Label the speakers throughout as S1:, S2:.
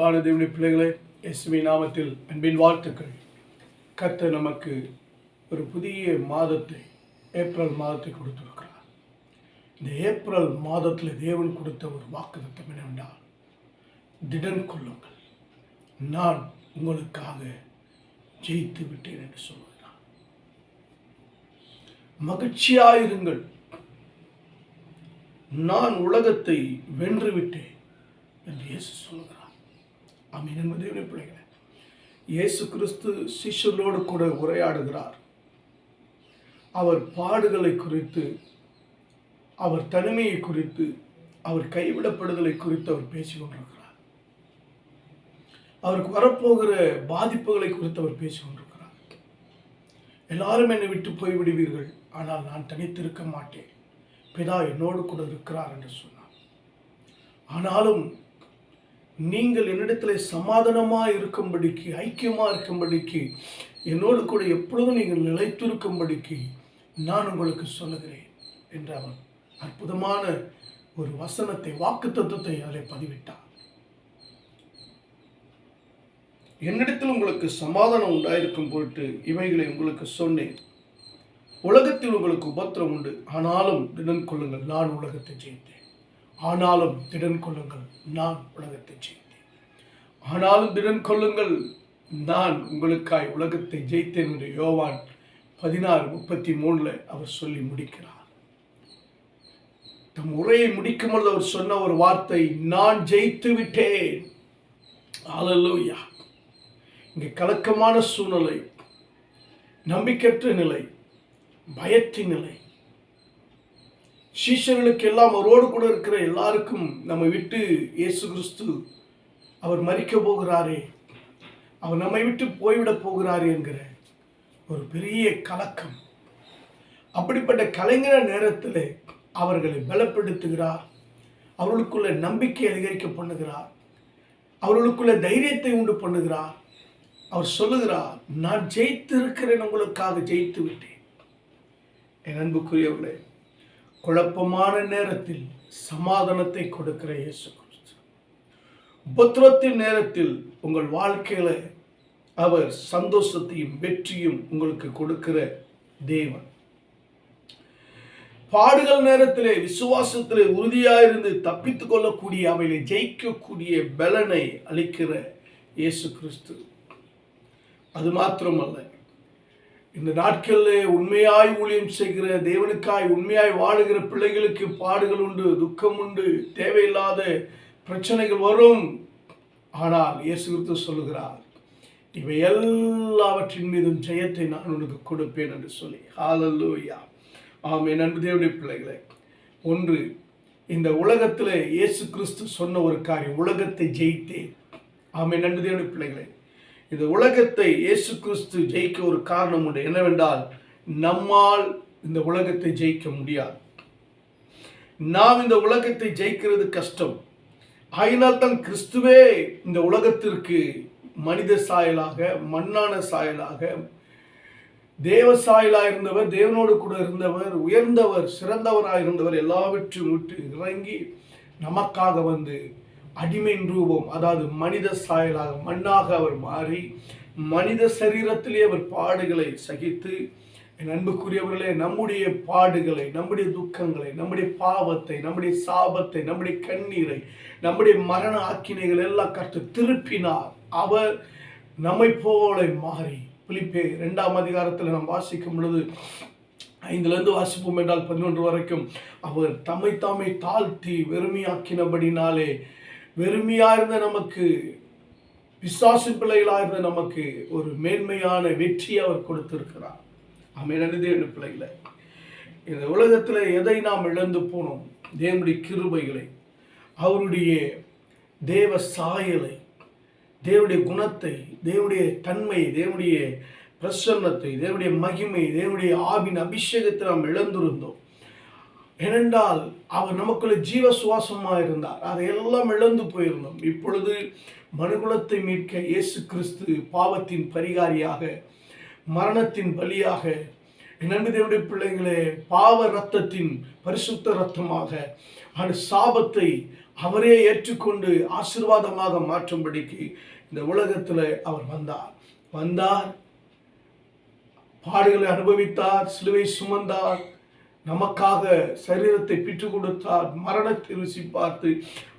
S1: அன்பான தேவனுடைய பிள்ளைகளே இயேசுவின் நாமத்தில் அன்பின் வாழ்த்துக்கள். கத்த நமக்கு ஒரு புதிய மாதத்தை ஏப்ரல் மாதத்தை கொடுத்திருக்கிறார். இந்த ஏப்ரல் மாதத்தில் தேவன் கொடுத்த ஒரு வாக்குத்தத்தம் என்னவென்றால் திடன் கொள்ளுங்கள். நான் உங்களுக்காக ஜெயித்து விட்டேன் என்று சொல்லுகிறார் மகிழ்ச்சியாயிருங்கள். நான் உலகத்தை வென்று விட்டேன் என்று இயேசு சொல்கிறார் ஆமீன். என்பது பிள்ளைகளை இயேசு கிறிஸ்து சிஷ்யர்களோடு கூட உரையாடுகிறார். அவர் பாடுகளை குறித்து அவர் தனிமையை குறித்து அவர் கைவிடப்படுதலை குறித்து அவர் பேசிக்கொண்டிருக்கிறார். அவருக்கு வரப்போகிற பாதிப்புகளை குறித்து அவர் பேசிக் கொண்டிருக்கிறார் எல்லாரும் என்னை விட்டு போய்விடுவீர்கள். ஆனால் நான் தனித்திருக்க மாட்டேன். பிதா என்னோடு கூட இருக்கிறார் என்று சொன்னார். ஆனாலும் நீங்கள் என்னிடத்தில் சமாதானமாக இருக்கும்படிக்கு ஐக்கியமாக இருக்கும்படிக்கு என்னோடு கூட எப்பொழுதும் நீங்கள் நிலைத்திருக்கும்படிக்கு நான் உங்களுக்கு சொல்லுகிறேன் என்று அவன் அற்புதமான ஒரு வசனத்தை வாக்கு தத்துவத்தை அதில் பதிவிட்டான். என்னிடத்தில் உங்களுக்கு சமாதானம் உண்டாயிருக்கும் பொருட்டு இவைகளை உங்களுக்கு சொன்னேன். உலகத்தில் உங்களுக்கு உபத்திரம் உண்டு. ஆனாலும் தினம் கொள்ளுங்கள் நான் உலகத்தை ஜெயித்தேன். ஆனாலும் திடன் கொள்ளுங்கள் நான் உலகத்தை ஜெயித்தேன். ஆனாலும் திடன் கொள்ளுங்கள் நான் உங்களுக்காய் உலகத்தை ஜெயித்தேன் என்று யோவான் பதினாறு முப்பத்தி மூணில் அவர் சொல்லி முடிக்கிறார். தம் உரையை முடிக்கும் பொழுது அவர் சொன்ன ஒரு வார்த்தை நான் ஜெயித்து விட்டேன். அல்லேலூயா இங்கே கலக்கமான சூழ்நிலை நம்பிக்கையற்ற நிலை பயத்தின் நிலை சீஷர்களுக்கு எல்லாம் அவரோடு கூட இருக்கிற எல்லாருக்கும் நம்ம விட்டு இயேசு கிறிஸ்து அவர் மறிக்க போகிறாரே. அவர் நம்மை விட்டு போய்விடப் போகிறாரே என்கிற ஒரு பெரிய கலக்கம். அப்படிப்பட்ட கலைஞர நேரத்தில் அவர்களை பலப்படுத்துகிறார். அவர்களுக்குள்ள நம்பிக்கை அதிகரிக்க பண்ணுகிறார். அவர்களுக்குள்ள தைரியத்தை உண்டு பண்ணுகிறார். அவர் சொல்லுகிறார் நான் ஜெயித்து இருக்கிறேன் உங்களுக்காக ஜெயித்து விட்டேன் என் அன்புக்குரியவர்களே குழப்பமான நேரத்தில் சமாதானத்தை கொடுக்கிற இயேசு கிறிஸ்து. உபத்திரத்தின் நேரத்தில் உங்கள் வாழ்க்கையில் அவர் சந்தோஷத்தையும் வெற்றியும் உங்களுக்கு கொடுக்கிற தேவன். பாடுகள் நேரத்திலே விசுவாசத்திலே உறுதியாயிருந்து தப்பித்துக் கொள்ளக்கூடிய அவைகளை ஜெயிக்கக்கூடிய பலனை அளிக்கிற இயேசு கிறிஸ்து. அது மாத்திரமல்ல இந்த நாட்களில் உண்மையாய் ஊழியம் செய்கிற தேவனுக்காய் உண்மையாய் வாழுகிற பிள்ளைகளுக்கு பாடுகள் உண்டு துக்கம் உண்டு தேவையில்லாத பிரச்சனைகள் வரும். ஆனால் இயேசு கிறிஸ்து சொல்லுகிறார் இவை எல்லாவற்றின் மீதும் ஜெயத்தை நான் உனக்கு கொடுப்பேன் என்று சொல்லி. ஹாலல்லூயா ஆம் என் அன்பு தேவனுடைய பிள்ளைகளை ஒன்று இந்த உலகத்தில் இயேசு கிறிஸ்து சொன்ன ஒரு காரியம் உலகத்தை ஜெயித்தேன். ஆம் என் அன்பு தேவனுடைய பிள்ளைகளை இந்த உலகத்தை இயேசு கிறிஸ்து ஜெயிக்க ஒரு காரணம் உண்டு. என்னவென்றால் நம்மால் இந்த உலகத்தை ஜெயிக்க முடியாது. நாம் இந்த உலகத்தை ஜெயிக்கிறது கஷ்டம். ஆயினால் தான் கிறிஸ்துவே இந்த உலகத்திற்கு மனித சாயலாக மண்ணான சாயலாக தேவ சாயலாக இருந்தவர் தேவனோடு கூட இருந்தவர் உயர்ந்தவர் சிறந்தவராக இருந்தவர் எல்லாவற்றையும் விட்டு இறங்கி நமக்காக வந்து அடிமையின் ரூபம் அதாவது மனித சாயலாக மண்ணாக அவர் மாறி மனித சரீரத்திலே அவர் பாடுகளை சகித்து என் அன்புக்குரியவர்களே நம்முடைய பாடுகளை நம்முடைய துக்கங்களை நம்முடைய பாவத்தை நம்முடைய சாபத்தை நம்முடைய கண்ணீரை நம்முடைய மரண ஆக்கினைகள் எல்லாம் கற்று திருப்பினார். அவர் நம்மை போல மாறி. பிலிப்பே இரண்டாம் அதிகாரத்தில் நாம் வாசிக்கும் பொழுது ஐந்துலேருந்து வாசிப்போம் என்றால் பதினொன்று வரைக்கும் அவர் தம்மை தாமை தாழ்த்தி வெறுமையாக்கினபடினாலே வெறுமையாக இருந்த நமக்கு விசுவாச பிள்ளைகளாக இருந்த நமக்கு ஒரு மேன்மையான வெற்றி அவர் கொடுத்திருக்கிறார். அமைநடுதே பிள்ளைகளை இந்த உலகத்தில் எதை நாம் இழந்து போனோம்? தேவனுடைய கிருபைகளை அவருடைய தேவ சாயலை தேவனுடைய குணத்தை தேவனுடைய தன்மை தேவனுடைய பிரசன்னத்தை தேவனுடைய மகிமை தேவனுடைய ஆவின் அபிஷேகத்தை நாம் இழந்திருந்தோம். ஏனென்றால் அவர் நமக்குள்ள ஜீவ சுவாசமாக இருந்தார். அதையெல்லாம் இழந்து போயிருந்தோம். இப்பொழுது மனுகுலத்தை மீட்க இயேசு கிறிஸ்து பாவத்தின் பரிகாரியாக மரணத்தின் பலியாக என் அன்பு பிள்ளைகளே பாவ ரத்தத்தின் பரிசுத்த ரத்தமாக அந்த சாபத்தை அவரே ஏற்றுக்கொண்டு ஆசீர்வாதமாக மாற்றும்படிக்கு இந்த உலகத்தில் அவர் வந்தார். வந்தார். பாடுகளை அனுபவித்தார். சிலுவை சுமந்தார். நமக்காக சரீரத்தை பிற்று கொடுத்தார் மரணத்தை ருசி பார்த்து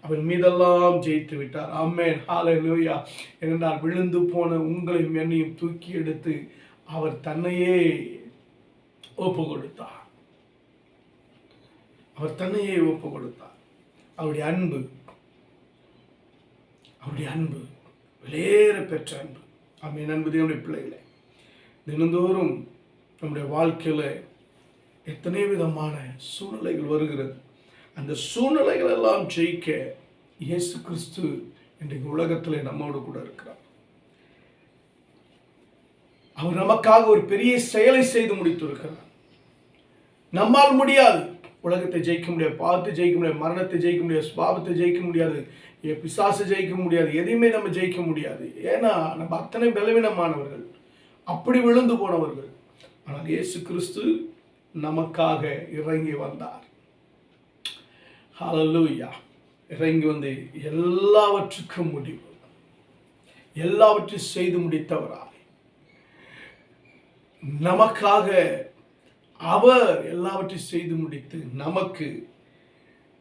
S1: அவர் மீதெல்லாம் ஜெயித்து விட்டார். அம்மேன் ஹalleluya என்றால் விழுந்து போன உங்களையும் என்னையும் தூக்கி எடுத்து அவர் தன்னையே ஒப்பு கொடுத்தார். அவர் தன்னையே ஒப்பு கொடுத்தார். அவருடைய அன்பு அவருடைய அன்பு விலையேற பெற்ற அன்பு. அம்மீன் அன்பு தேவனுடைய பிள்ளைகளே தினந்தோறும் நம்முடைய வாழ்க்கையில் எத்தனை விதமான சூழ்நிலைகள் வருகிறது. அந்த சூழ்நிலைகள் எல்லாம் ஜெயிக்க இயேசு கிறிஸ்து இன்றைக்கு உலகத்தில் நம்மோடு கூட இருக்கிறார். அவர் நமக்காக ஒரு பெரிய செயலை செய்து முடித்திருக்கிறார். நம்மால் முடியாது. உலகத்தை ஜெயிக்க முடியாது. பாவத்தை ஜெயிக்க முடியாது. மரணத்தை ஜெயிக்க முடியாது. சுபாவத்தை ஜெயிக்க முடியாது. பிசாசை ஜெயிக்க முடியாது. எதையுமே நம்ம ஜெயிக்க முடியாது. ஏன்னா நம்ம அத்தனை பலவீனமானவர்கள். அப்படி விழுந்து போனவர்கள். ஆனால் இயேசு கிறிஸ்து நமக்காக இறங்கி வந்தார். ஹலலூயா இறங்கி வந்து எல்லாவற்றுக்கும் முடிவு. எல்லாவற்றையும் செய்து முடித்தவராய். நமக்காக அவர் எல்லாவற்றையும் செய்து முடித்து நமக்கு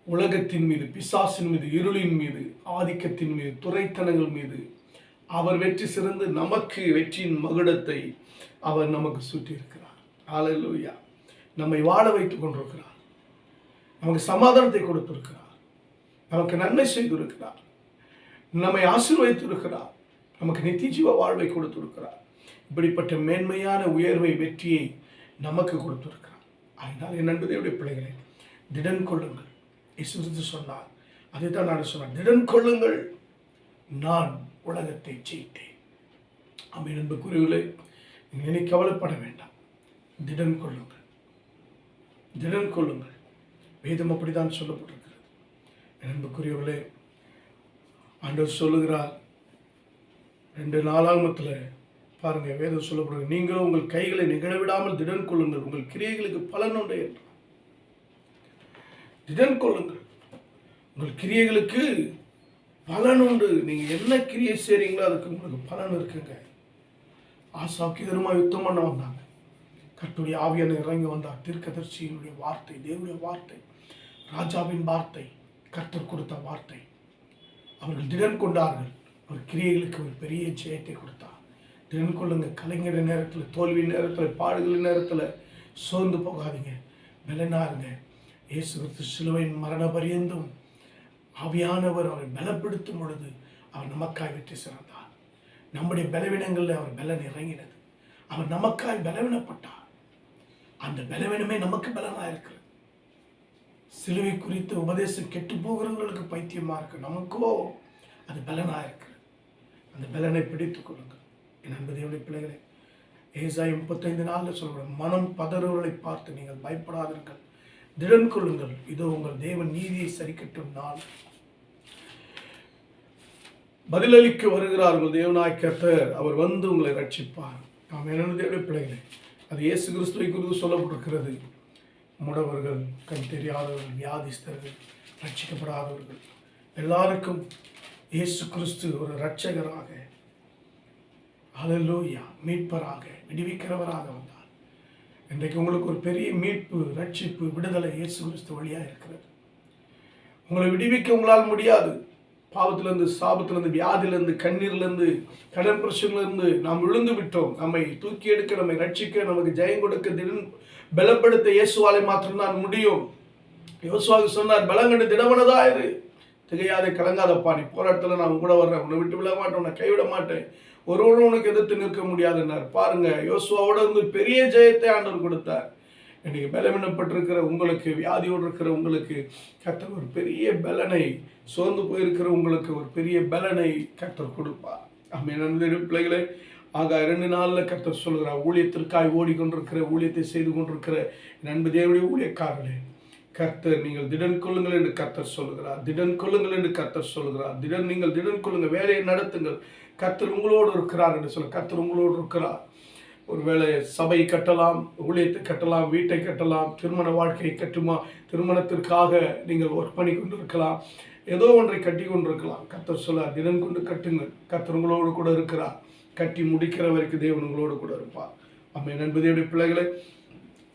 S1: உலகத்தின் மீது பிசாசின் மீது இருளின் மீது ஆதிக்கத்தின் மீது துறைத்தனங்கள் மீது அவர் வெற்றி சிறந்து நமக்கு வெற்றியின் மகுடத்தை அவர் நமக்கு சூட்டியிருக்கிறார். ஹalleluya நம்மை வாழ வைத்துக் கொண்டிருக்கிறார். நமக்கு சமாதானத்தை கொடுத்திருக்கிறார். நமக்கு நன்மை செய்திருக்கிறார். நம்மை ஆசீர்வதித்திருக்கிறார். நமக்கு நித்திஜீவ வாழ்வை கொடுத்திருக்கிறார். இப்படிப்பட்ட மேன்மையான உயர்வை வெற்றியை நமக்கு கொடுத்திருக்கிறார். அதனால் என் நண்பதையுடைய பிள்ளைகளை திடன் கொள்ளுங்கள். இயேசு சொன்னார். அதை தான் நான் சொன்னேன். திடன் கொள்ளுங்கள். நான் உலகத்தை ஜெயித்தேன். அப்படி நண்பு நீங்கள் இனி கவலைப்பட வேண்டாம். திடன் கொள்ளுங்கள். திடன் கொள்ளுங்கள். வேதம் அப்படிதான் சொல்லப்பட்டிருக்கிறது. அன்புக்குரியவர்களே ஆண்டவர் சொல்லுகிறார் ரெண்டு நாளாகமத்தில் பாருங்க வேதம் சொல்லப்படுகிறது நீங்களும் உங்கள் கைகளை நிகழவிடாமல் திடன் கொள்ளுங்கள். உங்கள் கிரியைகளுக்கு பலன் உண்டு என்றார் திடன் கொள்ளுங்கள். உங்கள் கிரியைகளுக்கு பலன் உண்டு. நீங்க என்ன கிரியை செய்கிறீங்களோ அதுக்கு உங்களுக்கு பலன் இருக்குங்க. ஆசாவுக்கு எதிரமா யுத்தம் பண்ண வந்தாங்க. கர்த்துடைய ஆவியான இறங்கி வந்தார். தீர்க்கதர்சியினுடைய வார்த்தை தேவனுடைய வார்த்தை ராஜாவின் வார்த்தை கர்த்தர் கொடுத்த வார்த்தை. அவர்கள் திடன் கொண்டார்கள். அவர் கிரியைகளுக்கு ஒரு பெரிய ஜெயத்தை கொடுத்தார். திடன் கொள்ளுங்க. கலைஞர் நேரத்தில் தோல்வி நேரத்தில் பாடுகள் நேரத்தில் சோர்ந்து போகாதீங்க. பலனாருங்க. இயேசு கிறிஸ்து சிலுவையின் மரண பரியந்தும் ஆவியானவர் அவரை பலப்படுத்தும் பொழுது அவர் நமக்காய் வெற்றி சிறந்தார். நம்முடைய பலவீனங்களில் அவர் பலன் இறங்கினது. அவர் நமக்காய் பலவீனப்பட்டார். அந்த பலவீனமே நமக்கு பலமாக இருக்கு. சிலுவை குறித்த உபதேசம் கெட்டு போகிறவர்களுக்கு பைத்தியமாக இருக்கு. நமக்கோ அது பலனாக இருக்கிறது அந்த பலனை பிடித்து கொள்ளுங்கள். என் அன்பு பிள்ளைகளை பிள்ளைகளே ஏசாய் முப்பத்தைந்து நாளில் சொல்கிறேன் மனம் பதறுவர்களை பார்த்து நீங்கள் பயப்படாதீர்கள் திடன் கொள்ளுங்கள். இதோ உங்கள் தேவன் நீதியை சரிக்கட்டும் நாள். பதிலளிக்க வருகிறார் உங்கள் தேவனாய் கர்த்தர் அவர் வந்து உங்களை ரட்சிப்பார். நாம் என்ன தேவனுடைய பிள்ளைகளே அது இயேசு கிறிஸ்துவை குறித்து சொல்லப்பட்டிருக்கிறது. முடவர்கள் கண் தெரியாதவர்கள் வியாதிஸ்தர்கள் ரட்சிக்கப்படாதவர்கள் எல்லாருக்கும் இயேசு கிறிஸ்து ஒரு இரட்சகராக ஹalleluya மீட்பராக விடுவிக்கிறவராக வந்தார். இன்றைக்கு உங்களுக்கு ஒரு பெரிய மீட்பு ரட்சிப்பு விடுதலை இயேசு கிறிஸ்து வழியாக இருக்கிறது. உங்களை விடுவிக்க உங்களால் முடியாது. பாவத்திலிருந்து சாபத்திலிருந்து வியாதியிலிருந்து கண்ணீர்லேருந்து கடன் பிரச்சனையிலிருந்து நாம் விழுந்து விட்டோம். நம்மை தூக்கி எடுக்க நம்மை ரட்சிக்க நமக்கு ஜெயம் கொடுக்க திடன் பலப்படுத்த இயேசுவாலை மாத்திரம்தான் முடியும். யோசுவாவுக்கு சொன்னார் பலங்கண்டு திடமனதாயிரு திகையாத கலங்காதப்பா. நீ போராட்டத்தில் நான் கூட வர்றேன். உன்னை விட்டு விட மாட்டேன். உன்னை கைவிட மாட்டேன். ஒருவனும் உனக்கு எதிர்த்து நிற்க முடியாதுன்னார் பாருங்க யோசுவாவோட வந்து பெரிய ஜெயத்தை ஆண்டவர் கொடுத்தார். இன்னைக்கு பலவீனப்பட்டிருக்கிற உங்களுக்கு வியாதியோடு இருக்கிற உங்களுக்கு கத்தர் ஒரு பெரிய பலனை சோர்ந்து போயிருக்கிற உங்களுக்கு ஒரு பெரிய பலனை கத்தர் கொடுப்பார். ஆமே நண்பர்களே பிள்ளைகளே ஆக இரண்டு நாளில் கத்தர் சொல்கிறார் ஊழியத்திற்காய் ஓடிக்கொண்டிருக்கிற ஊழியத்தை செய்து கொண்டிருக்கிற நண்பு தேவடைய ஊழியக்காரர்களே கர்த்தர் நீங்கள் திடன் கொள்ளுங்கள் என்று கர்த்தர் சொல்லுகிறார். திடன் கொள்ளுங்கள் என்று கர்த்தர் சொல்லுகிறார். திடன் நீங்கள் திடன் கொள்ளுங்கள் வேலையை நடத்துங்கள். கர்த்தர் உங்களோடு இருக்கிறார் என்று சொல்ல கர்த்தர் உங்களோடு இருக்கிறார். ஒருவேளை சபை கட்டலாம் ஊழியத்தை கட்டலாம் வீட்டை கட்டலாம் திருமண வாழ்க்கையை கட்டுமா திருமணத்திற்காக நீங்கள் ஒர்க் பண்ணி கொண்டு இருக்கலாம் ஏதோ ஒன்றை கட்டி கொண்டிருக்கலாம். கத்தர் சொல்ல தினம் கொண்டு கட்டுங்கள். கத்தர் உங்களோடு கூட இருக்கிறார். கட்டி முடிக்கிற வரைக்கும் தேவன் உங்களோடு கூட இருப்பார். அம்மை நண்பதியுடைய பிள்ளைகளை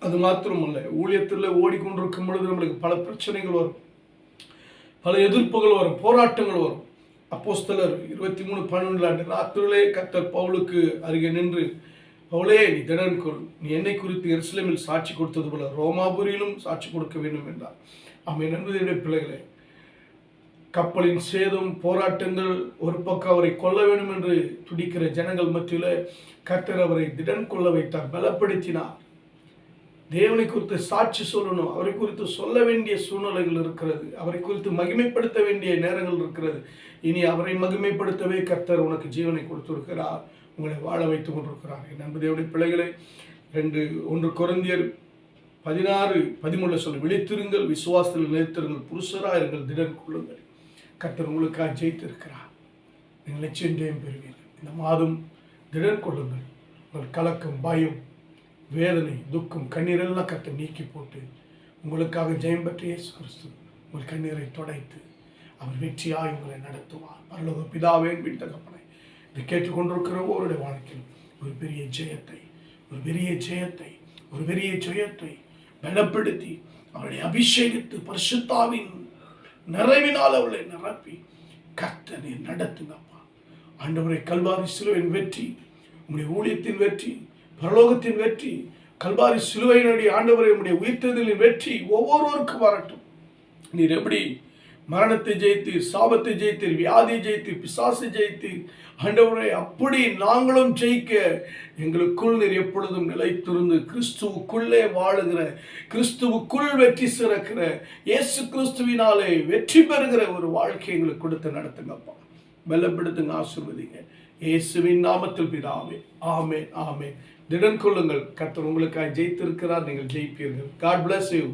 S1: அது மாத்திரமல்ல. ஊழியத்தில் ஓடிக்கொண்டிருக்கும் பொழுது நம்மளுக்கு பல பிரச்சனைகள் வரும். பல எதிர்ப்புகள் வரும். போராட்டங்கள் வரும். அப்போஸ்தலர் இருபத்தி மூணு பன்னெண்டு ஆண்டு ராத்திரிலே கத்தர் பவுலுக்கு அருகே நின்று பவுலே நீ திடன் கொள் நீ என்னை குறித்து எருசலேமில் சாட்சி கொடுத்தது போல ரோமாபுரியிலும் சாட்சி கொடுக்க வேண்டும் என்றார். அம்மை நண்பதியுடைய பிள்ளைகளே கப்பலின் சேதம் போராட்டங்கள் ஒரு பக்கம் அவரை கொல்ல வேண்டும் என்று துடிக்கிற ஜனங்கள் மத்தியில் கர்த்தர் அவரை திடன் கொள்ள வைத்தார் பலப்படுத்தினார். தேவனை குறித்து சாட்சி சொல்லணும் அவரை குறித்து சொல்ல வேண்டிய சூழ்நிலைகள் இருக்கிறது அவரை குறித்து மகிமைப்படுத்த வேண்டிய நேரங்கள் இருக்கிறது. இனி அவரை மகிமைப்படுத்தவே கர்த்தர் உனக்கு ஜீவனை கொடுத்திருக்கிறார். உங்களை வாழ வைத்துக் கொண்டிருக்கிறார். என் அன்பு தேவனுடைய பிள்ளைகளை ரெண்டு ஒன்று குறைந்தியர் பதினாறு பதிமூணு சொல்லி விழித்திருங்கள் விசுவாசத்தில் நிலைத்திருங்கள் புருஷராயிருங்கள் திடன் கொள்ளுங்கள். கத்தர் உங்களுக்காக ஜெயித்திருக்கிறார். நீங்கள் நிச்சயம் ஜெயம் பெறுவீர்கள். இந்த மாதம் திடன் கொள்ளுங்கள். உங்கள் கலக்கம் பயம் வேதனை துக்கம் கண்ணீரெல்லாம் கத்தை நீக்கி போட்டு உங்களுக்காக ஜெயம் பெற்ற இயேசு கிறிஸ்து உங்கள் கண்ணீரை தொடைத்து அவர் வெற்றியாய் உங்களை நடத்துவார். பரலோக பிதாவே என் இதை கேட்டுக்கொண்டிருக்கிற ஒருடைய வாழ்க்கையில் ஒரு பெரிய ஜெயத்தை ஒரு பெரிய ஜெயத்தை ஒரு பெரிய ஜெயத்தை பலப்படுத்தி அவளை அபிஷேகித்து பரிசுத்தாவின் நிறைவினால் அவளை நிரப்பி கர்த்தனை நடத்துங்கப்பா. ஆண்டவரை கல்வாரி சிலுவையின் வெற்றி உங்களுடைய ஊழியத்தின் வெற்றி பரலோகத்தின் வெற்றி கல்வாரி சிலுவையினுடைய ஆண்டவரை உங்களுடைய உயிர்த்தெழுதலின் வெற்றி ஒவ்வொருவருக்கும் வரட்டும். நீர் எப்படி மரணத்தை ஜெயித்தீர் சாபத்தை ஜெயித்தீர் வியாதி ஜெயித்தீர் பிசாசு ஜெயித்தீர் ஆண்டவரை அப்படி நாங்களும் ஜெயிக்க எங்களுக்குள் நீர் எப்பொழுதும் நிலைத்திருந்து கிறிஸ்துவுக்குள்ளே வாழுகிற கிறிஸ்துவுக்குள் வெற்றி சிறக்கிற இயேசு கிறிஸ்துவினாலே வெற்றி பெறுகிற ஒரு வாழ்க்கை எங்களுக்கு கொடுத்து நடத்துங்கப்பா. பலப்படுத்துங்க ஆசிர்வதிங்க. இயேசுவின் நாமத்தில் பிதாவே ஆமே ஆமே திடன் கொள்ளுங்கள் கத்தர் உங்களுக்காக ஜெயித்திருக்கிறார் நீங்கள் ஜெயிப்பீர்கள். God bless you